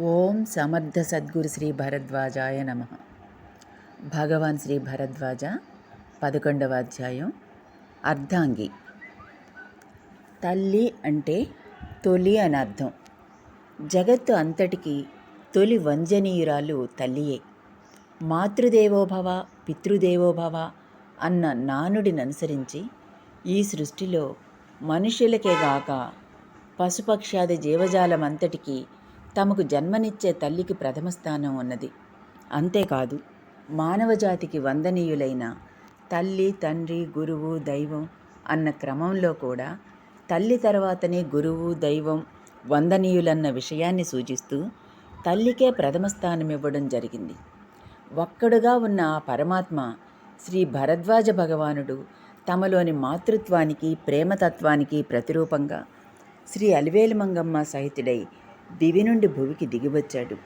ఓం సమర్థ సద్గురు శ్రీ భరద్వాజాయ నమ. భగవాన్ శ్రీ భరద్వాజ పదకొండవ అధ్యాయం అర్ధాంగి. తల్లి అంటే తొలి అని అర్థం. జగత్తు అంతటికి తొలి వంజనీయురాలు తల్లియే. మాతృదేవోభవ పితృదేవోభవ అన్న నానుడిని అనుసరించి ఈ సృష్టిలో మనుషులకే గాక పశుపక్షాది జీవజాలమంతటికీ తమకు జన్మనిచ్చే తల్లికి ప్రథమ స్థానం ఉన్నది. అంతేకాదు మానవజాతికి వందనీయులైన తల్లి తండ్రి గురువు దైవం అన్న క్రమంలో కూడా తల్లి తర్వాతనే గురువు దైవం వందనీయులన్న విషయాన్ని సూచిస్తూ తల్లికే ప్రథమ స్థానం ఇవ్వడం జరిగింది. ఒక్కడుగా ఉన్న ఆ పరమాత్మ శ్రీ భరద్వాజ భగవానుడు తమలోని మాతృత్వానికి ప్రేమతత్వానికి ప్రతిరూపంగా శ్రీ అలివేలు మంగమ్మ సహితుడై దివి నుండి భువికి దిగివచ్చాడు.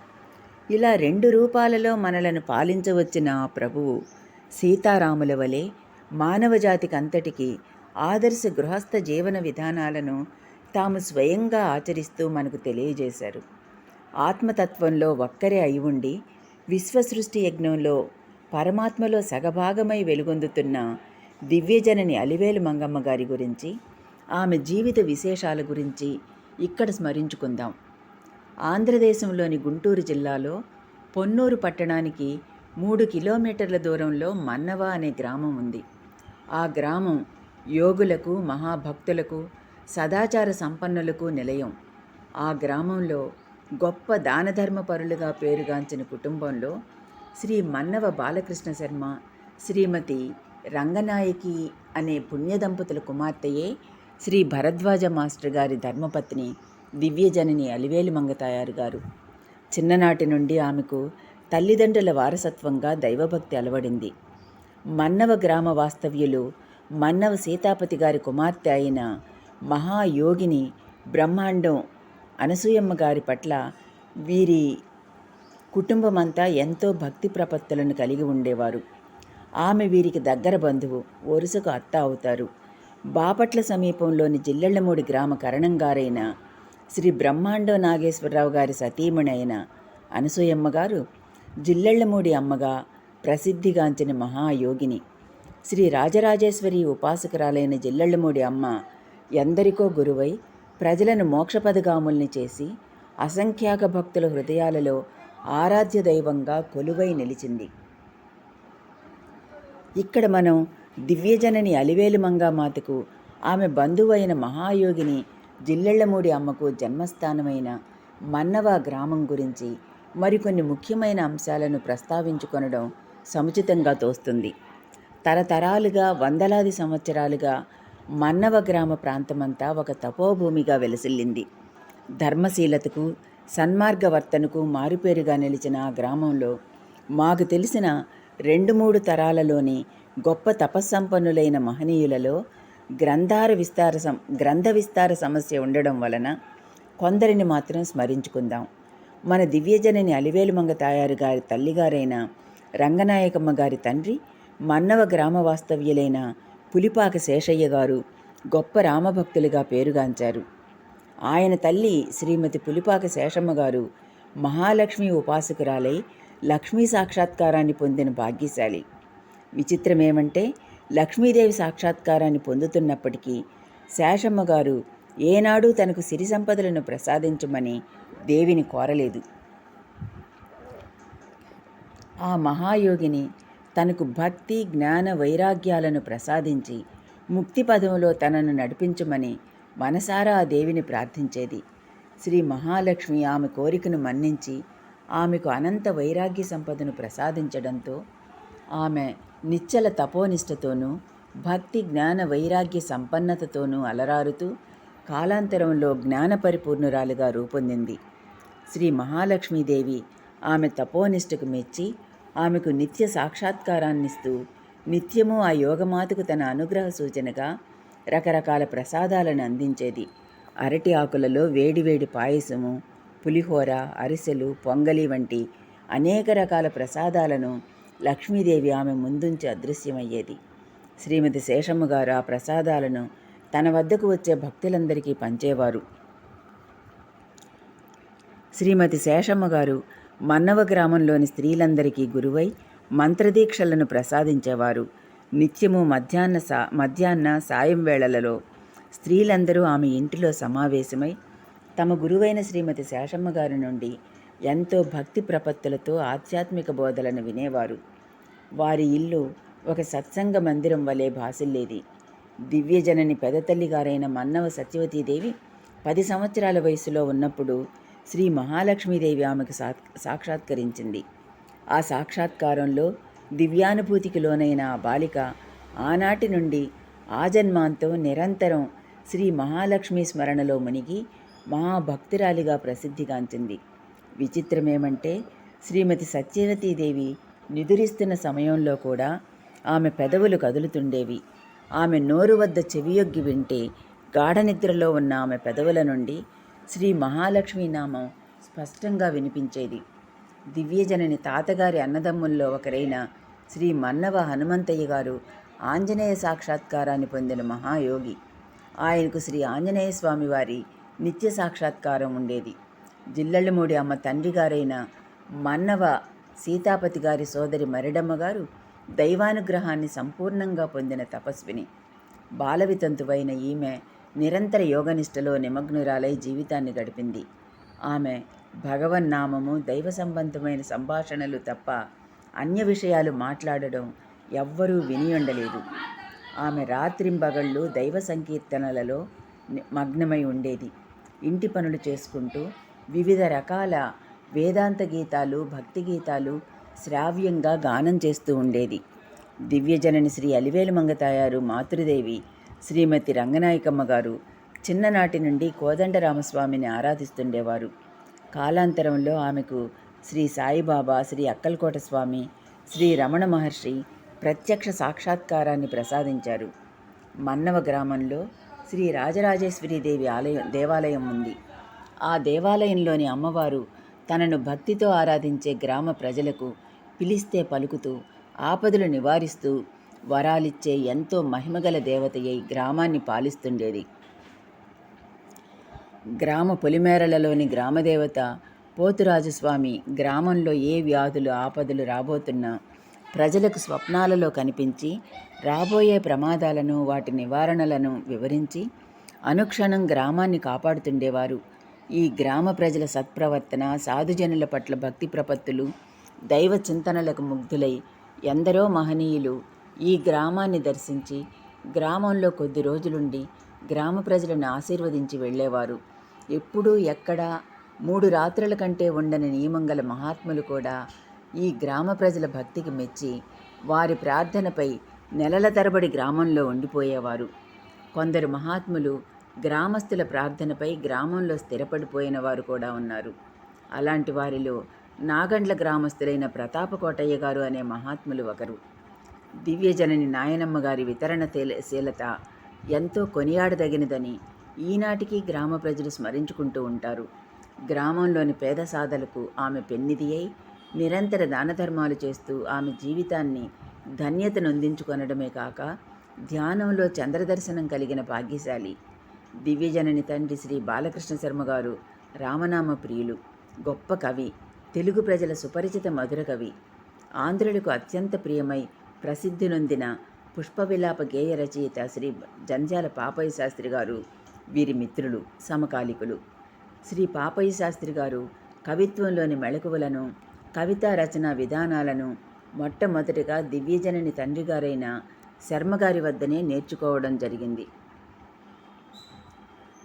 ఇలా రెండు రూపాలలో మనలను పాలించవచ్చిన ఆ ప్రభువు సీతారాముల వలె మానవజాతికి అంతటికీ ఆదర్శ గృహస్థ జీవన విధానాలను తాము స్వయంగా ఆచరిస్తూ మనకు తెలియజేశారు. ఆత్మతత్వంలో ఒక్కరే అయి ఉండి విశ్వసృష్టి యజ్ఞంలో పరమాత్మలో సగభాగమై వెలుగొందుతున్న దివ్యజనని అలివేలు మంగమ్మ గారి గురించి ఆమె జీవిత విశేషాల గురించి ఇక్కడ స్మరించుకుందాం. ఆంధ్రదేశంలోని గుంటూరు జిల్లాలో పొన్నూరు పట్టణానికి మూడు కిలోమీటర్ల దూరంలో మన్నవ అనే గ్రామం ఉంది. ఆ గ్రామం యోగులకు మహాభక్తులకు సదాచార సంపన్నులకు నిలయం. ఆ గ్రామంలో గొప్ప దానధర్మపరులుగా పేరుగాంచిన కుటుంబంలో శ్రీ మన్నవ బాలకృష్ణ శర్మ శ్రీమతి రంగనాయకి అనే పుణ్యదంపతుల కుమార్తెయే శ్రీ భరద్వాజ మాస్టర్ గారి ధర్మపత్ని దివ్యజనని అలివేలు మంగతాయారు గారు. చిన్ననాటి నుండి ఆమెకు తల్లిదండ్రుల వారసత్వంగా దైవభక్తి అలవడింది. మన్నవ గ్రామ వాస్తవ్యులు మన్నవ సీతాపతి గారి కుమార్తె అయిన మహాయోగిని బ్రహ్మాండం అనసూయమ్మ గారి పట్ల వీరి కుటుంబమంతా ఎంతో భక్తి ప్రపత్తులను కలిగి ఉండేవారు. ఆమె వీరికి దగ్గర బంధువు వరుసకు అత్త అవుతారు. బాపట్ల సమీపంలోని జిల్లెళ్ళమూడి గ్రామ కరణంగారైన శ్రీ బ్రహ్మాండ నాగేశ్వరరావు గారి సతీమణి అయిన అనసూయమ్మ గారు జిల్లెళ్ళమూడి అమ్మగా ప్రసిద్ధిగాంచిన మహాయోగిని. శ్రీ రాజరాజేశ్వరి ఉపాసకురాలైన జిల్లెళ్ళమూడి అమ్మ ఎందరికో గురువై ప్రజలను మోక్షపదగాముల్ని చేసి అసంఖ్యాక భక్తుల హృదయాలలో ఆరాధ్య దైవంగా కొలువై నిలిచింది. ఇక్కడ మనం దివ్యజనని అలివేలు మంగామాతకు ఆమె బంధువైన మహాయోగిని జిల్లెళ్ళమూడి అమ్మకు జన్మస్థానమైన మన్నవ గ్రామం గురించి మరికొన్ని ముఖ్యమైన అంశాలను ప్రస్తావించుకొనడం సముచితంగా తోస్తుంది. తరతరాలుగా వందలాది సంవత్సరాలుగా మన్నవ గ్రామ ప్రాంతమంతా ఒక తపోభూమిగా వెలసిల్లింది. ధర్మశీలతకు సన్మార్గవర్తనకు మారుపేరుగా నిలిచిన ఆ గ్రామంలో మాకు తెలిసిన రెండు మూడు తరాలలోని గొప్ప తపస్సంపన్నులైన మహనీయులలో గ్రంథార విస్తార సం గ్రంథ విస్తార సమస్య ఉండడం వలన కొందరిని మాత్రం స్మరించుకుందాం. మన దివ్యజనని అలివేలుమంగ తాయారు గారి తల్లిగారైన రంగనాయకమ్మ గారి తండ్రి మన్నవ గ్రామ వాస్తవ్యులైన పులిపాక శేషయ్య గారు గొప్ప రామభక్తులుగా పేరుగాంచారు. ఆయన తల్లి శ్రీమతి పులిపాక శేషమ్మ గారు మహాలక్ష్మి ఉపాసకురాలై లక్ష్మీ సాక్షాత్కారాన్ని పొందిన భాగ్యశాలి. విచిత్రమేమంటే లక్ష్మీదేవి సాక్షాత్కారాన్ని పొందుతున్నప్పటికీ శేషమ్మ గారు ఏనాడు తనకు సిరి సంపదలను ప్రసాదించమని దేవిని కోరలేదు. ఆ మహాయోగిని తనకు భక్తి జ్ఞాన వైరాగ్యాలను ప్రసాదించి ముక్తి పదములో తనను నడిపించమని మనసారా ఆ దేవిని ప్రార్థించేది. శ్రీ మహాలక్ష్మి ఆమె కోరికను మన్నించి ఆమెకు అనంత వైరాగ్య సంపదను ప్రసాదించడంతో ఆమె నిచ్చల తపోనిష్టతోనూ భక్తి జ్ఞాన వైరాగ్య సంపన్నతతోనూ అలరారుతూ కాలాంతరంలో జ్ఞాన పరిపూర్ణురాలుగా రూపొందింది. శ్రీ మహాలక్ష్మీదేవి ఆమె తపోనిష్టకు మెచ్చి ఆమెకు నిత్య సాక్షాత్కారాన్నిస్తూ నిత్యము ఆ యోగమాతకు తన అనుగ్రహ సూచనగా రకరకాల ప్రసాదాలను అందించేది. అరటి ఆకులలో వేడివేడి పాయసము పులిహోర అరిసెలు పొంగలి వంటి అనేక రకాల ప్రసాదాలను లక్ష్మీదేవి ఆమె ముందుంచి అదృశ్యమయ్యేది. శ్రీమతి శేషమ్మ గారు ఆ ప్రసాదాలను తన వద్దకు వచ్చే భక్తులందరికీ పంచేవారు. శ్రీమతి శేషమ్మ గారు మన్నవ గ్రామంలోని స్త్రీలందరికీ గురువై మంత్రదీక్షలను ప్రసాదించేవారు. నిత్యము మధ్యాహ్న సా మధ్యాహ్న సాయం వేళలలో స్త్రీలందరూ ఆమె ఇంటిలో సమావేశమై తమ గురువైన శ్రీమతి శేషమ్మ గారి నుండి ఎంతో భక్తి ప్రపత్తులతో ఆధ్యాత్మిక బోధలను వినేవారు. వారి ఇల్లు ఒక సత్సంగ మందిరం వలె భాసిల్లేది దివ్యజనని పెదతల్లి గారైన మన్నవ సత్యవతీదేవి పది సంవత్సరాల వయసులో ఉన్నప్పుడు శ్రీ మహాలక్ష్మీదేవి ఆమెకు సా సాక్షాత్కరించింది. ఆ సాక్షాత్కారంలో దివ్యానుభూతికి లోనైన ఆ బాలిక ఆనాటి నుండి ఆజన్మాంతో నిరంతరం శ్రీ మహాలక్ష్మి స్మరణలో మునిగి మహాభక్తురాలిగా ప్రసిద్ధిగాంచింది. విచిత్రమేమంటే శ్రీమతి సత్యవతీదేవి నిదురిస్తున్న సమయంలో కూడా ఆమె పెదవులు కదులుతుండేవి. ఆమె నోరు వద్ద చెవియొగ్గి వింటే గాఢ నిద్రలో ఉన్న ఆమె పెదవుల నుండి శ్రీ మహాలక్ష్మి నామం స్పష్టంగా వినిపించేది. దివ్యజనని తాతగారి అన్నదమ్ముల్లో ఒకరైన శ్రీ మన్నవ హనుమంతయ్య గారు ఆంజనేయ సాక్షాత్కారాన్ని పొందిన మహాయోగి. ఆయనకు శ్రీ ఆంజనేయ స్వామివారి నిత్య సాక్షాత్కారం ఉండేది. జిల్లళ్ళమూడి అమ్మ తండ్రి గారైన మన్నవ సీతాపతి గారి సోదరి మరిడమ్మ గారు దైవానుగ్రహాన్ని సంపూర్ణంగా పొందిన తపస్విని. బాలవితంతువైన ఈమె నిరంతర యోగనిష్టలో నిమగ్నురాలై జీవితాన్ని గడిపింది. ఆమె భగవన్నామము దైవ సంబంధమైన సంభాషణలు తప్ప అన్య విషయాలు మాట్లాడడం ఎవ్వరూ వినియుండలేదు ఆమె రాత్రింబగళ్ళు దైవ సంకీర్తనలలో మగ్నమై ఉండేది. ఇంటి పనులు చేసుకుంటూ వివిధ రకాల వేదాంత గీతాలు భక్తి గీతాలు శ్రావ్యంగా గానం చేస్తూ ఉండేది. దివ్యజనని శ్రీ అలివేలు మంగతాయారు మాతృదేవి శ్రీమతి రంగనాయకమ్మ గారు చిన్ననాటి నుండి కోదండరామస్వామిని ఆరాధిస్తుండేవారు. కాలాంతరంలో ఆమెకు శ్రీ సాయిబాబా శ్రీ అక్కల్కోట స్వామి శ్రీ రమణ మహర్షి ప్రత్యక్ష సాక్షాత్కారాన్ని ప్రసాదించారు. మన్నవ గ్రామంలో శ్రీ రాజరాజేశ్వరీదేవి ఆలయం దేవాలయం ఉంది. ఆ దేవాలయంలోని అమ్మవారు తనను భక్తితో ఆరాధించే గ్రామ ప్రజలకు పిలిస్తే పలుకుతూ ఆపదలు నివారిస్తూ వరాలిచ్చే ఎంతో మహిమగల దేవతయ్యై గ్రామాన్ని పాలిస్తుండేది. గ్రామ పొలిమేరలలోని గ్రామదేవత పోతురాజుస్వామి గ్రామంలో ఏ వ్యాధులు ఆపదలు రాబోతున్నా ప్రజలకు స్వప్నాలలో కనిపించి రాబోయే ప్రమాదాలను వాటి నివారణలను వివరించి అనుక్షణం గ్రామాన్ని కాపాడుతుండేవారు. ఈ గ్రామ ప్రజల సత్ప్రవర్తన సాధుజనుల పట్ల భక్తి ప్రపత్తులు దైవ చింతనలకు ముగ్ధులై ఎందరో మహనీయులు ఈ గ్రామాన్ని దర్శించి గ్రామంలో కొద్ది రోజులుండి గ్రామ ప్రజలను ఆశీర్వదించి వెళ్ళేవారు. ఎప్పుడూ ఎక్కడా మూడు రాత్రుల కంటే ఉండని నియమం గల మహాత్ములు కూడా ఈ గ్రామ ప్రజల భక్తికి మెచ్చి వారి ప్రార్థనపై నెలల తరబడి గ్రామంలో ఉండిపోయేవారు. కొందరు మహాత్ములు గ్రామస్తుల ప్రార్థనపై గ్రామంలో స్థిరపడిపోయిన వారు కూడా ఉన్నారు. అలాంటి వారిలో నాగండ్ల గ్రామస్తులైన ప్రతాపకోటయ్య గారు అనే మహాత్ములు ఒకరు. దివ్యజనని నాయనమ్మ గారి వితరణ తేల- శీలత ఎంతో కొనియాడదగినదని ఈనాటికి గ్రామ ప్రజలు స్మరించుకుంటూ ఉంటారు. గ్రామంలోని పేద సాధలకు ఆమె పెన్నిది అయి నిరంతర దానధర్మాలు చేస్తూ ఆమె జీవితాన్ని ధన్యత నొందించుకొనడమే కాక ధ్యానంలో చంద్రదర్శనం కలిగిన భాగ్యశాలి దివ్యజనని తండ్రి శ్రీ బాలకృష్ణ శర్మ గారు రామనామ ప్రియులు గొప్ప కవి తెలుగు ప్రజల సుపరిచిత మధుర కవి. ఆంధ్రులకు అత్యంత ప్రియమై ప్రసిద్ధి నొందిన పుష్పవిలాప గేయ రచయిత శ్రీ జంజాల పాపయ్య శాస్త్రి గారు వీరి మిత్రులు సమకాలికులు. శ్రీ పాపయ్య శాస్త్రి గారు కవిత్వంలోని మెళకువలను కవితా రచన విధానాలను మొట్టమొదటిగా దివ్యజనని తండ్రి గారైన శర్మగారి వద్దనే నేర్చుకోవడం జరిగింది.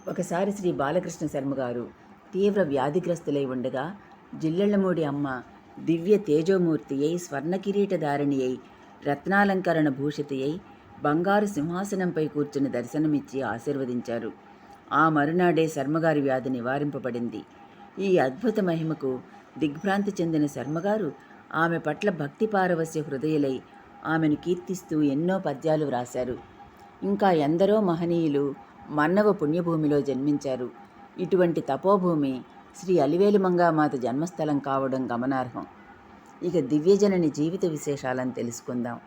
ఒకసారి శ్రీ బాలకృష్ణ శర్మ గారు తీవ్ర వ్యాధిగ్రస్తులై ఉండగా జిల్లెళ్ళమూడి అమ్మ దివ్య తేజోమూర్తి అయి స్వర్ణకిరీటధారిణి అయి రత్నాలంకరణ భూషిత అయి బంగారు సింహాసనంపై కూర్చుని దర్శనమిచ్చి ఆశీర్వదించారు. ఆ మరునాడే శర్మగారి వ్యాధి నివారింపబడింది. ఈ అద్భుత మహిమకు దిగ్భ్రాంతి చెందిన శర్మగారు ఆమె పట్ల భక్తి పారవస్య హృదయులై ఆమెను కీర్తిస్తూ ఎన్నో పద్యాలు వ్రాశారు. ఇంకా ఎందరో మహనీయులు మన్నవ పుణ్యభూమిలో జన్మించారు. ఇటువంటి తపోభూమి శ్రీ అలివేలుమంగామాత జన్మస్థలం కావడం గమనార్హం. ఇక దివ్యజనని జీవిత విశేషాలను తెలుసుకుందాం.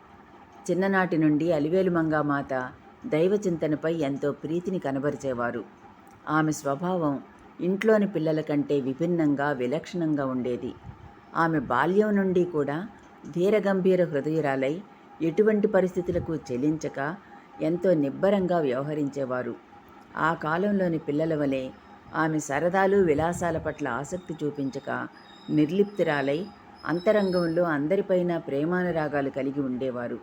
చిన్ననాటి నుండి అలివేలు దైవచింతనపై దైవ చింతనపై ఎంతో ప్రీతిని కనబరిచేవారు. ఆమె స్వభావం ఇంట్లోని పిల్లల కంటే విభిన్నంగా విలక్షణంగా ఉండేది. ఆమె బాల్యం నుండి కూడా ధీరగంభీర హృదయురాలై ఎటువంటి పరిస్థితులకు చెలించక ఎంతో నిబ్బరంగా వ్యవహరించేవారు. ఆ కాలంలోని పిల్లల వలె ఆమె సరదాలు విలాసాల పట్ల ఆసక్తి చూపించక నిర్లిప్తిరాలై అంతరంగంలో అందరిపైన ప్రేమానురాగాలు కలిగి ఉండేవారు.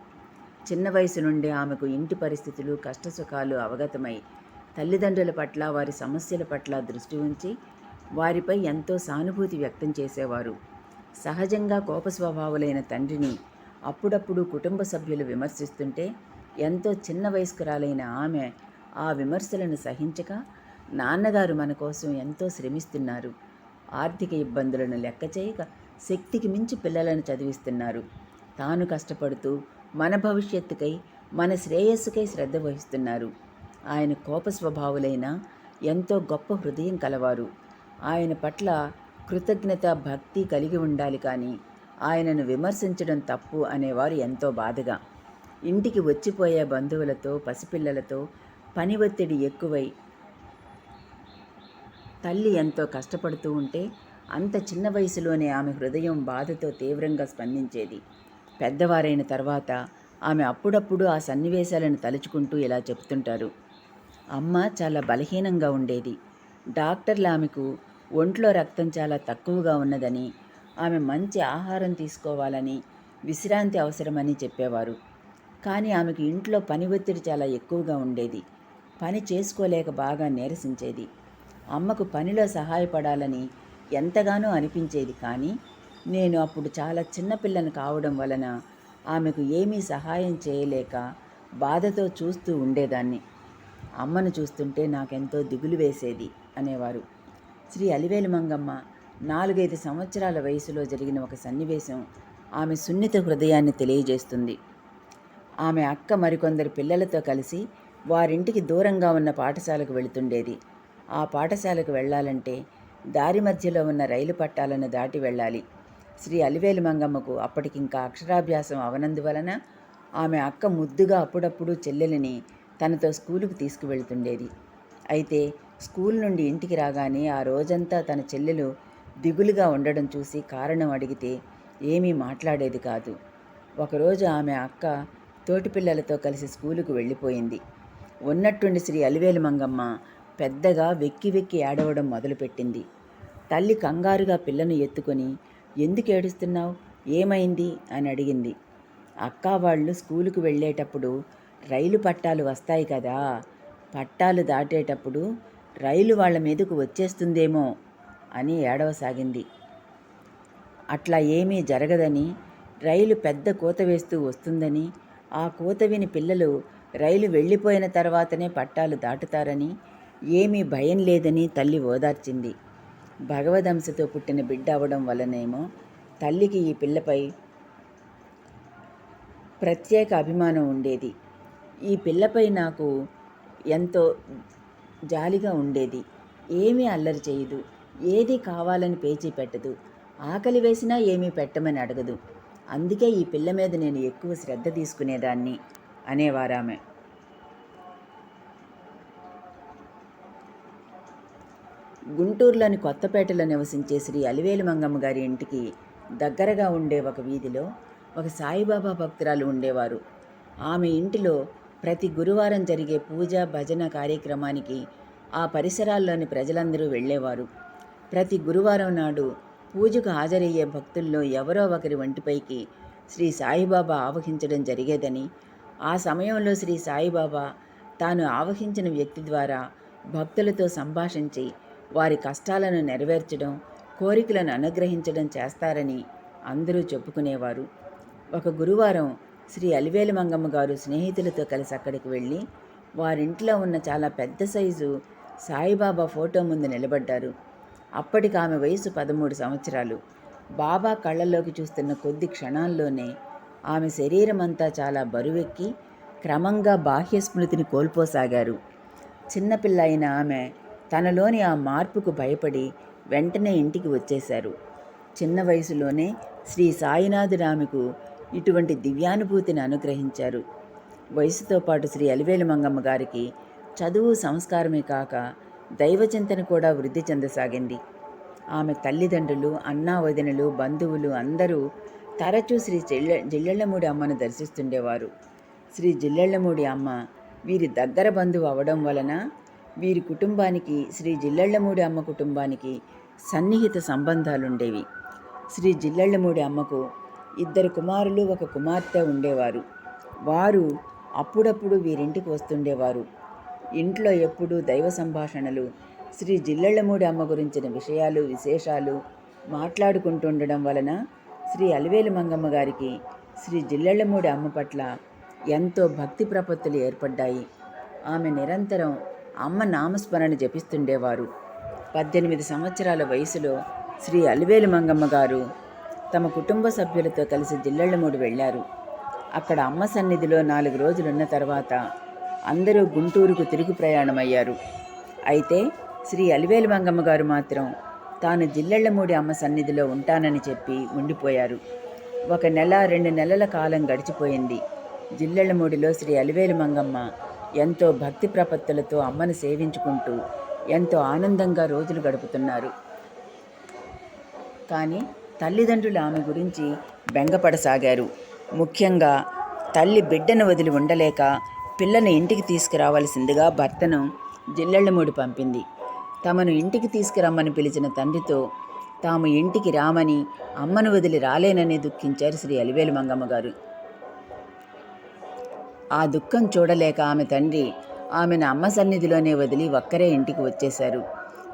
చిన్న వయసు నుండే ఆమెకు ఇంటి పరిస్థితులు కష్టసుఖాలు అవగతమై తల్లిదండ్రుల పట్ల వారి సమస్యల పట్ల దృష్టి ఉంచి వారిపై ఎంతో సానుభూతి వ్యక్తం చేసేవారు. సహజంగా కోప స్వభావులైన తండ్రిని అప్పుడప్పుడు కుటుంబ సభ్యులు విమర్శిస్తుంటే ఎంతో చిన్న వయస్కురాలైన ఆమె ఆ విమర్శలను సహించక నాన్నగారు మన కోసం ఎంతో శ్రమిస్తున్నారు. ఆర్థిక ఇబ్బందులను లెక్క చేయక శక్తికి మించి పిల్లలను చదివిస్తున్నారు. తాను కష్టపడుతూ మన భవిష్యత్తుకై మన శ్రేయస్సుకై శ్రద్ధ వహిస్తున్నారు. ఆయన కోప స్వభావులైన ఎంతో గొప్ప హృదయం కలవారు. ఆయన పట్ల కృతజ్ఞత భక్తి కలిగి ఉండాలి కానీ ఆయనను విమర్శించడం తప్పు అనేవారు ఎంతో బాధగా. ఇంటికి వచ్చిపోయే బంధువులతో పసిపిల్లలతో పని ఒత్తిడి ఎక్కువై తల్లి ఎంతో కష్టపడుతూ ఉంటే అంత చిన్న వయసులోనే ఆమె హృదయం బాధతో తీవ్రంగా స్పందించేది. పెద్దవారైన తర్వాత ఆమె అప్పుడప్పుడు ఆ సన్నివేశాలను తలుచుకుంటూ ఇలా చెప్తుంటారు అమ్మ చాలా బలహీనంగా ఉండేది. డాక్టర్లు ఆమెకు ఒంట్లో రక్తం చాలా తక్కువగా ఉన్నదని ఆమె మంచి ఆహారం తీసుకోవాలని విశ్రాంతి అవసరమని చెప్పేవారు. కానీ ఆమెకు ఇంట్లో పని ఒత్తిడి చాలా ఎక్కువగా ఉండేది. పని చేసుకోలేక బాగా నీరసించేది. అమ్మకు పనిలో సహాయపడాలని ఎంతగానో అనిపించేది కానీ నేను అప్పుడు చాలా చిన్నపిల్లను కావడం వలన ఆమెకు ఏమీ సహాయం చేయలేక బాధతో చూస్తూ ఉండేదాన్ని. అమ్మను చూస్తుంటే నాకెంతో దిగులు వేసేది అనేవారు. శ్రీ అలివేలు మంగమ్మ నాలుగైదు సంవత్సరాల వయసులో జరిగిన ఒక సన్నివేశం ఆమె సున్నిత హృదయాన్ని తెలియజేస్తుంది. ఆమె అక్క మరికొందరు పిల్లలతో కలిసి వారింటికి దూరంగా ఉన్న పాఠశాలకు వెళుతుండేది. ఆ పాఠశాలకు వెళ్ళాలంటే దారి మధ్యలో ఉన్న రైలు పట్టాలను దాటి వెళ్ళాలి. శ్రీ అలివేలు మంగమ్మకు అప్పటికింకా అక్షరాభ్యాసం అవనందువలన ఆమె అక్క ముద్దుగా అప్పుడప్పుడు చెల్లెలిని తనతో స్కూలుకు తీసుకువెళ్తుండేది. అయితే స్కూల్ నుండి ఇంటికి రాగానే ఆ రోజంతా తన చెల్లెలు దిగులుగా ఉండడం చూసి కారణం అడిగితే ఏమీ మాట్లాడేది కాదు. ఒకరోజు ఆమె అక్క తోటి పిల్లలతో కలిసి స్కూలుకు వెళ్ళిపోయింది. ఉన్నట్టుండి శ్రీ అలివేలు మంగమ్మ పెద్దగా వెక్కి వెక్కి ఏడవడం మొదలుపెట్టింది. తల్లి కంగారుగా పిల్లను ఎత్తుకొని ఎందుకు ఏడుస్తున్నావు? ఏమైంది? అని అడిగింది. అక్క వాళ్ళు స్కూలుకు వెళ్ళేటప్పుడు రైలు పట్టాలు వస్తాయి కదా పట్టాలు దాటేటప్పుడు రైలు వాళ్ళ మీదకు వచ్చేస్తుందేమో అని ఏడవసాగింది. అట్లా ఏమీ జరగదని రైలు పెద్ద కూత వేస్తూ వస్తుందని ఆ కూత విని పిల్లలు రైలు వెళ్ళిపోయిన తర్వాతనే పట్టాలు దాటుతారని ఏమీ భయం లేదని తల్లి ఓదార్చింది. భగవదంశతో పుట్టిన బిడ్డ అవడం వలనేమో తల్లికి ఈ పిల్లపై ప్రత్యేక అభిమానం ఉండేది. ఈ పిల్లపై నాకు ఎంతో జాలిగా ఉండేది. ఏమీ అల్లరి చేయదు. ఏది కావాలని పేచీ పెట్టదు. ఆకలి వేసినా ఏమీ పెట్టమని అడగదు. అందుకే ఈ పిల్ల మీద నేను ఎక్కువ శ్రద్ధ తీసుకునేదాన్ని. అనేవారామె. గుంటూరులోని కొత్తపేటలో నివసించే శ్రీ అలివేలు మంగమ్మ గారి ఇంటికి దగ్గరగా ఉండే ఒక వీధిలో ఒక సాయిబాబా భక్తురాలు ఉండేవారు. ఆమె ఇంటిలో ప్రతి గురువారం జరిగే పూజ భజన కార్యక్రమానికి ఆ పరిసరాల్లోని ప్రజలందరూ వెళ్ళేవారు. ప్రతి గురువారం నాడు పూజకు హాజరయ్యే భక్తుల్లో ఎవరో ఒకరి వంటిపైకి శ్రీ సాయిబాబా ఆవహించడం జరిగేదని ఆ సమయంలో శ్రీ సాయిబాబా తాను ఆవహించిన వ్యక్తి ద్వారా భక్తులతో సంభాషించి వారి కష్టాలను నెరవేర్చడం కోరికలను అనుగ్రహించడం చేస్తారని అందరూ చెప్పుకునేవారు. ఒక గురువారం శ్రీ అలివేలు మంగమ్మ గారు స్నేహితులతో కలిసి అక్కడికి వెళ్ళి వారింట్లో ఉన్న చాలా పెద్ద సైజు సాయిబాబా ఫోటో ముందు నిలబడ్డారు. అప్పటికి ఆమె వయసు పదమూడు సంవత్సరాలు. బాబా కళ్ళల్లోకి చూస్తున్న కొద్ది క్షణాల్లోనే ఆమె శరీరం అంతా చాలా బరువెక్కి క్రమంగా బాహ్య స్మృతిని కోల్పోసాగారు. చిన్నపిల్ల అయిన ఆమె తనలోని ఆ మార్పుకు భయపడి వెంటనే ఇంటికి వచ్చేశారు. చిన్న వయసులోనే శ్రీ సాయినాథుడు ఆమెకు ఇటువంటి దివ్యానుభూతిని అనుగ్రహించారు. వయసుతో పాటు శ్రీ అలివేలు మంగమ్మ గారికి చదువు సంస్కారమే కాక దైవచింతన కూడా వృద్ధి చెందసాగింది. ఆమె తల్లిదండ్రులు అన్నా వదినలు బంధువులు అందరూ తరచూ శ్రీ జల్ల జిల్లెళ్ళమూడి అమ్మను దర్శిస్తుండేవారు. శ్రీ జిల్లెళ్ళమూడి అమ్మ వీరి దగ్గర బంధువు అవడం వలన వీరి కుటుంబానికి శ్రీ జిల్లెళ్ళమూడి అమ్మ కుటుంబానికి సన్నిహిత సంబంధాలుండేవి. శ్రీ జిల్లెళ్ళమూడి అమ్మకు ఇద్దరు కుమారులు ఒక కుమార్తె ఉండేవారు. వారు అప్పుడప్పుడు వీరింటికి వస్తుండేవారు. ఇంట్లో ఎప్పుడూ దైవ సంభాషణలు శ్రీ జిల్లెళ్ళమూడి అమ్మ గురించిన విషయాలు విశేషాలు మాట్లాడుకుంటుండడం వలన శ్రీ అలివేలు మంగమ్మ గారికి శ్రీ జిల్లెళ్ళమూడి అమ్మ పట్ల ఎంతో భక్తి ప్రపత్తులు ఏర్పడ్డాయి. ఆమె నిరంతరం అమ్మ నామస్మరణ జపిస్తుండేవారు. పద్దెనిమిది సంవత్సరాల వయసులో శ్రీ అలివేలు మంగమ్మ గారు తమ కుటుంబ సభ్యులతో కలిసి జిల్లెళ్ళమూడి వెళ్ళారు. అక్కడ అమ్మ సన్నిధిలో నాలుగు రోజులున్న తర్వాత అందరూ గుంటూరుకు తిరుగు ప్రయాణమయ్యారు. అయితే శ్రీ అలివేలు మంగమ్మ గారు మాత్రం తాను జిల్లెళ్ళమూడి అమ్మ సన్నిధిలో ఉంటానని చెప్పి ఉండిపోయారు. ఒక నెల రెండు నెలల కాలం గడిచిపోయింది. జిల్లెళ్ళమూడిలో శ్రీ అలివేలు మంగమ్మ ఎంతో భక్తి ప్రపత్తులతో అమ్మను సేవించుకుంటూ ఎంతో ఆనందంగా రోజులు గడుపుతున్నారు. కానీ తల్లిదండ్రులు ఆమె గురించి బెంగపడసాగారు. ముఖ్యంగా తల్లి బిడ్డను వదిలి ఉండలేక పిల్లను ఇంటికి తీసుకురావాల్సిందిగా భర్తను జిల్లెళ్ళమూడి పంపింది. తమను ఇంటికి తీసుకురమ్మని పిలిచిన తండ్రితో తాము ఇంటికి రామని అమ్మను వదిలి రాలేనని దుఃఖించారు శ్రీ అలివేలు మంగమ్మ గారు. ఆ దుఃఖం చూడలేక ఆమె తండ్రి ఆమెను అమ్మ సన్నిధిలోనే వదిలి ఒక్కరే ఇంటికి వచ్చేశారు.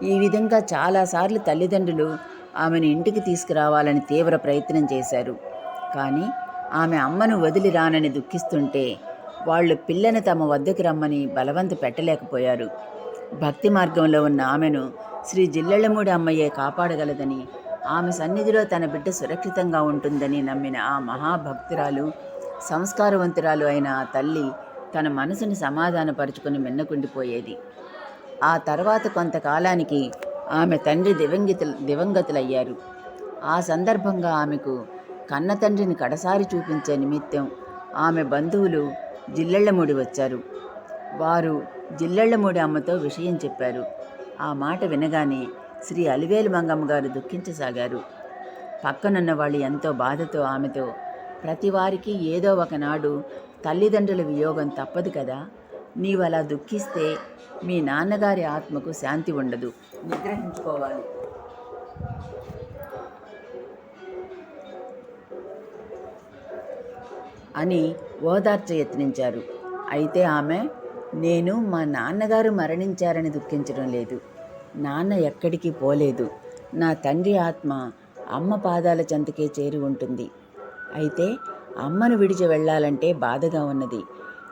ఈ విధంగా చాలాసార్లు తల్లిదండ్రులు ఆమెను ఇంటికి తీసుకురావాలని తీవ్ర ప్రయత్నం చేశారు. కానీ ఆమె అమ్మను వదిలి రానని దుఃఖిస్తుంటే వాళ్ళు పిల్లని తమ వద్దకు రమ్మని బలవంత పెట్టలేకపోయారు. భక్తి మార్గంలో ఉన్న ఆమెను శ్రీ జిల్లెళ్ళమూడి అమ్మయ్యే కాపాడగలదని ఆమె సన్నిధిలో తన బిడ్డ సురక్షితంగా ఉంటుందని నమ్మిన ఆ మహాభక్తురాలు సంస్కారవంతురాలు అయిన ఆ తల్లి తన మనసుని సమాధానపరుచుకుని మిన్నకుండిపోయేది. ఆ తర్వాత కొంతకాలానికి ఆమె తండ్రి దివంగతులు దివంగతులయ్యారు. ఆ సందర్భంగా ఆమెకు కన్న తండ్రిని కడసారి చూపించే నిమిత్తం ఆమె బంధువులు జిల్లెళ్ళముడి వచ్చారు. వారు జిల్లెళ్ళమూడి అమ్మతో విషయం చెప్పారు. ఆ మాట వినగానే శ్రీ అలివేలు మంగమ్మ గారు దుఃఖించసాగారు. పక్కనున్న వాళ్ళు ఎంతో బాధతో ఆమెతో ప్రతివారికి ఏదో ఒకనాడు తల్లిదండ్రుల వియోగం తప్పదు కదా. నీవు అలా దుఃఖిస్తే మీ నాన్నగారి ఆత్మకు శాంతి ఉండదు. నిగ్రహించుకోవాలి అని ఓదార్చ యత్నించారు అయితే ఆమె నేను మా నాన్నగారు మరణించారని దుఃఖించడం లేదు. నాన్న ఎక్కడికి పోలేదు. నా తండ్రి ఆత్మ అమ్మ పాదాల చెంతకే చేరి ఉంటుంది. అయితే అమ్మను విడిచి వెళ్ళాలంటే బాధగా ఉన్నది.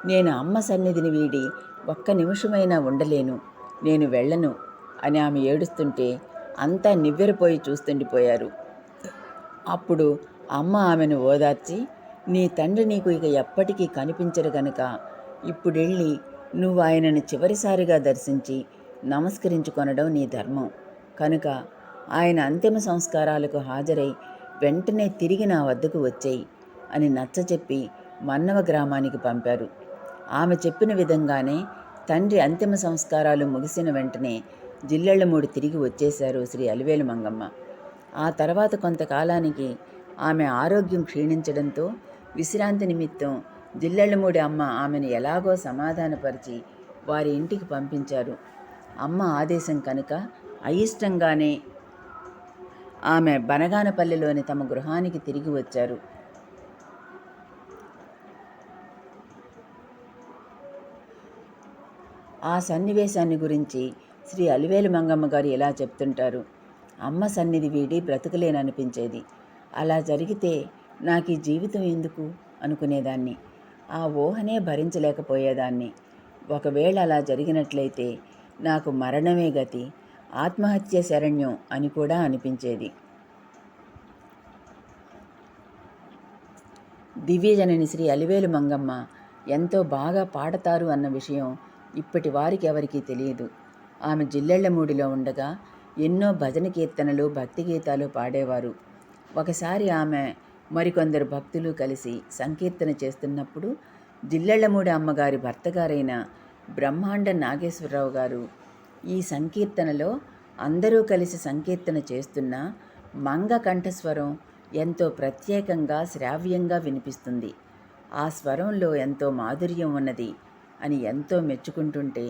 నేను అమ్మ సన్నిధిని వీడి ఒక్క నిమిషమైనా ఉండలేను. నేను వెళ్ళను అని ఆమె ఏడుస్తుంటే అంతా నివ్వెరపోయి చూస్తుండిపోయారు. అప్పుడు అమ్మ ఆమెను ఓదార్చి నీ తండ్రి నీకు ఇక ఎప్పటికీ కనిపించరు గనుక. ఇప్పుడెళ్ళి నువ్వు ఆయనను చివరిసారిగా దర్శించి నమస్కరించుకొనడం నీ ధర్మం. కనుక ఆయన అంతిమ సంస్కారాలకు హాజరై వెంటనే తిరిగి నా వద్దకు వచ్చేయి అని నచ్చచెప్పి మన్నవ గ్రామానికి పంపారు. ఆమె చెప్పిన విధంగానే తండ్రి అంతిమ సంస్కారాలు ముగిసిన వెంటనే జిల్లెళ్ళమూడి తిరిగి వచ్చేశారు శ్రీ అలివేలు మంగమ్మ. ఆ తర్వాత కొంతకాలానికి ఆమె ఆరోగ్యం క్షీణించడంతో విశ్రాంతి నిమిత్తం జిల్లెళ్ళమూడి అమ్మ ఆమెను ఎలాగో సమాధానపరిచి వారి ఇంటికి పంపించారు. అమ్మ ఆదేశం కనుక అయిష్టంగానే ఆమె బనగానపల్లిలోని తమ గృహానికి తిరిగి వచ్చారు. ఆ సన్నివేశాన్ని గురించి శ్రీ అలివేలు మంగమ్మ గారు ఎలా చెప్తుంటారు. అమ్మ సన్నిధి వీడి బ్రతకలేననిపించేది. అలా జరిగితే నాకు ఈ జీవితం ఎందుకు? అనుకునేదాన్ని. ఆ ఊహనే భరించలేకపోయేదాన్ని. ఒకవేళ అలా జరిగినట్లయితే నాకు మరణమే గతి ఆత్మహత్య శరణ్యం అని కూడా అనిపించేది. దివ్యజనని శ్రీ అలివేలు మంగమ్మ ఎంతో బాగా పాడతారు అన్న విషయం ఇప్పటి వారికి ఎవరికీ తెలియదు. ఆమె జిల్లెళ్ళమూడిలో ఉండగా ఎన్నో భజన కీర్తనలు భక్తి గీతాలు పాడేవారు. ఒకసారి ఆమె మరికొందరు భక్తులు కలిసి సంకీర్తన చేస్తున్నప్పుడు జిల్లెళ్ళమూడి అమ్మగారి భర్తగారైన బ్రహ్మాండ నాగేశ్వరరావు గారు ఈ సంకీర్తనలో అందరూ కలిసి సంకీర్తన చేస్తున్న మంగ కంఠస్వరం ఎంతో ప్రత్యేకంగా శ్రావ్యంగా వినిపిస్తుంది. ఆ స్వరంలో ఎంతో మాధుర్యం ఉన్నది అని ఎంతో మెచ్చుకుంటుంటే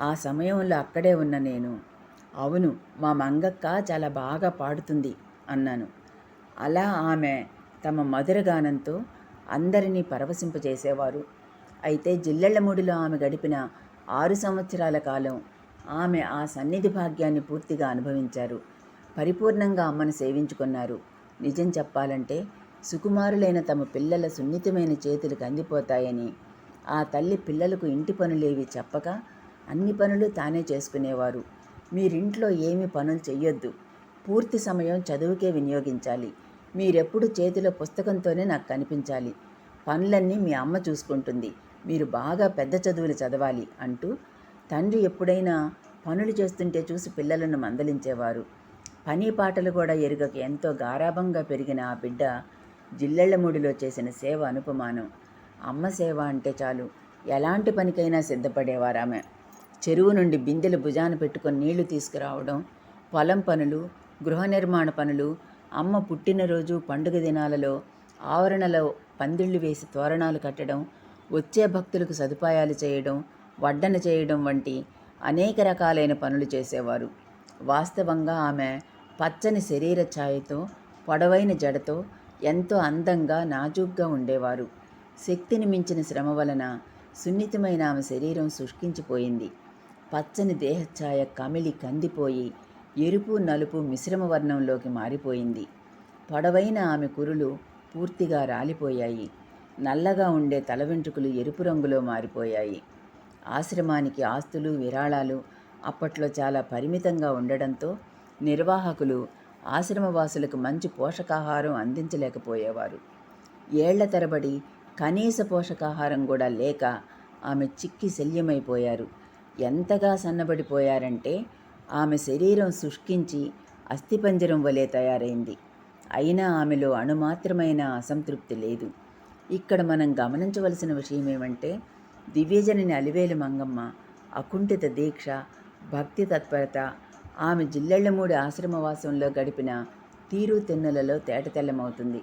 ఆ సమయంలో అక్కడే ఉన్న నేను అవును మా మంగక్క చాలా బాగా పాడుతుంది అన్నాను. అలా ఆమె తమ మధురగానంతో అందరినీ పరవశింపజేసేవారు. అయితే జిల్లెళ్ళమూడిలో ఆమె గడిపిన ఆరు సంవత్సరాల కాలం ఆమె ఆ సన్నిధి భాగ్యాన్ని పూర్తిగా అనుభవించారు. పరిపూర్ణంగా అమ్మను సేవించుకున్నారు. నిజం చెప్పాలంటే సుకుమారులైన తమ పిల్లల సున్నితమైన చేతులు కందిపోతాయని ఆ తల్లి పిల్లలకు ఇంటి పనులేవి చెప్పక అన్ని పనులు తానే చేసుకునేవారు. మీరింట్లో ఏమి పనులు చెయ్యొద్దు. పూర్తి సమయం చదువుకే వినియోగించాలి. మీరెప్పుడు చేతిలో పుస్తకంతోనే నాకు కనిపించాలి. పనులన్నీ మీ అమ్మ చూసుకుంటుంది. మీరు బాగా పెద్ద చదువులు చదవాలి అంటూ తండ్రి ఎప్పుడైనా పనులు చేస్తుంటే చూసి పిల్లలను మందలించేవారు. పని పాటలు కూడా ఎరుగక ఎంతో గారాభంగా పెరిగిన ఆ బిడ్డ జిల్లెళ్ళమూడిలో చేసిన సేవ అనుపమానం. అమ్మ సేవ అంటే చాలు. ఎలాంటి పనికైనా సిద్ధపడేవారు ఆమె చెరువు నుండి బిందెలు భుజాన పెట్టుకొని నీళ్ళు తీసుకురావడం పొలం పనులు గృహ నిర్మాణ పనులు అమ్మ పుట్టినరోజు పండుగ దినాలలో ఆవరణలో పందిళ్ళు వేసి తోరణాలు కట్టడం వచ్చే భక్తులకు సదుపాయాలు చేయడం వడ్డన చేయడం వంటి అనేక రకాలైన పనులు చేసేవారు. వాస్తవంగా ఆమె పచ్చని శరీర ఛాయతో పొడవైన జడతో ఎంతో అందంగా నాజూగ్గా ఉండేవారు. శక్తిని మించిన శ్రమ వలన సున్నితమైన ఆమె శరీరం శుష్కించిపోయింది. పచ్చని దేహఛాయ కమిలి కందిపోయి ఎరుపు నలుపు మిశ్రమ వర్ణంలోకి మారిపోయింది. పొడవైన ఆమె కురులు పూర్తిగా రాలిపోయాయి. నల్లగా ఉండే తల వెంట్రుకలు ఎరుపు రంగులో మారిపోయాయి. ఆశ్రమానికి ఆస్తులు విరాళాలు అప్పట్లో చాలా పరిమితంగా ఉండడంతో నిర్వాహకులు ఆశ్రమవాసులకు మంచి పోషకాహారం అందించలేకపోయేవారు. ఏళ్ళ తరబడి కనీస పోషకాహారం కూడా లేక ఆమె చిక్కి శల్యమైపోయారు. ఎంతగా సన్నబడిపోయారంటే ఆమె శరీరం శుష్కించి అస్థిపంజరం వలె తయారైంది. అయినా ఆమెలో అణుమాత్రమైన అసంతృప్తి లేదు. ఇక్కడ మనం గమనించవలసిన విషయం ఏమంటే దివ్యజనని అలివేలు మంగమ్మ అకుంఠిత దీక్ష భక్తి తత్పరత ఆమె జిల్లెళ్ళమూడి ఆశ్రమవాసంలో గడిపిన తీరు తెన్నులలో తేటతెల్లమవుతుంది.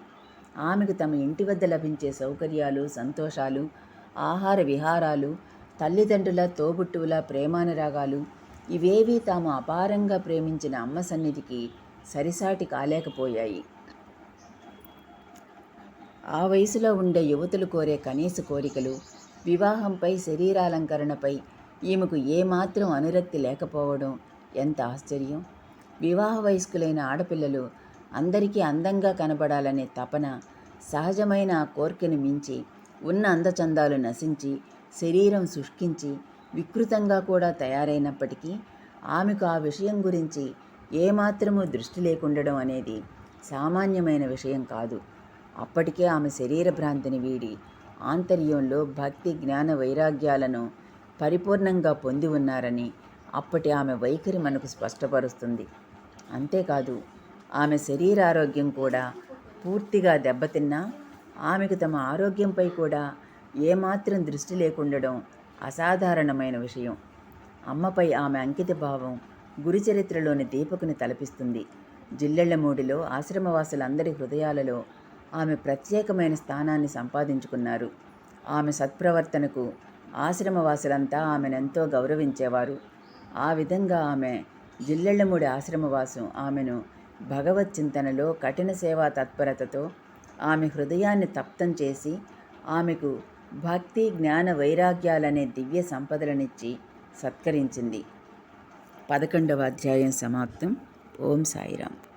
ఆమెకు తమ ఇంటి వద్ద లభించే సౌకర్యాలు సంతోషాలు ఆహార విహారాలు తల్లిదండ్రుల తోబుట్టువుల ప్రేమానురాగాలు ఇవేవీ తాము అపారంగా ప్రేమించిన అమ్మ సన్నిధికి సరిసాటి కాలేకపోయాయి. ఆ వయసులో ఉండే యువతులు కోరే కనీస కోరికలు వివాహంపై శరీరాలంకరణపై ఈమెకు ఏమాత్రం అనురక్తి లేకపోవడం ఎంత ఆశ్చర్యం? వివాహ వయస్కులైన ఆడపిల్లలు అందరికీ అందంగా కనబడాలనే తపన సహజమైన ఆ కోరికను మించి ఉన్న అందచందాలు నశించి శరీరం శుష్కించి వికృతంగా కూడా తయారైనప్పటికీ ఆమెకు ఆ విషయం గురించి ఏమాత్రము దృష్టి లేకుండడం అనేది సామాన్యమైన విషయం కాదు. అప్పటికే ఆమె శరీర భ్రాంతిని వీడి ఆంతర్యంలో భక్తి జ్ఞాన వైరాగ్యాలను పరిపూర్ణంగా పొంది ఉన్నారని అప్పటి ఆమె వైఖరి మనకు స్పష్టపరుస్తుంది. అంతేకాదు ఆమె శరీరారోగ్యం కూడా పూర్తిగా దెబ్బతిన్నా ఆమెకు తమ ఆరోగ్యంపై కూడా ఏమాత్రం దృష్టి లేకుండడం అసాధారణమైన విషయం. అమ్మపై ఆమె అంకిత భావం గురుచరిత్రలోని దీపకుని తలపిస్తుంది. జిల్లెళ్ళమూడిలో ఆశ్రమవాసులందరి హృదయాలలో ఆమె ప్రత్యేకమైన స్థానాన్ని సంపాదించుకున్నారు. ఆమె సత్ప్రవర్తనకు ఆశ్రమవాసులంతా ఆమెనెంతో గౌరవించేవారు. ఆ విధంగా ఆమె జిల్లెళ్ళమూడి ఆశ్రమవాసం ఆమెను భగవత్ చింతనలో కఠిన సేవా తత్పరతతో ఆమె హృదయాన్ని తప్తం చేసి ఆమెకు భక్తి జ్ఞాన వైరాగ్యాలనే దివ్య సంపదలనిచ్చి సత్కరించింది. పదకొండవ అధ్యాయం సమాప్తం. ఓం సాయిరామ్.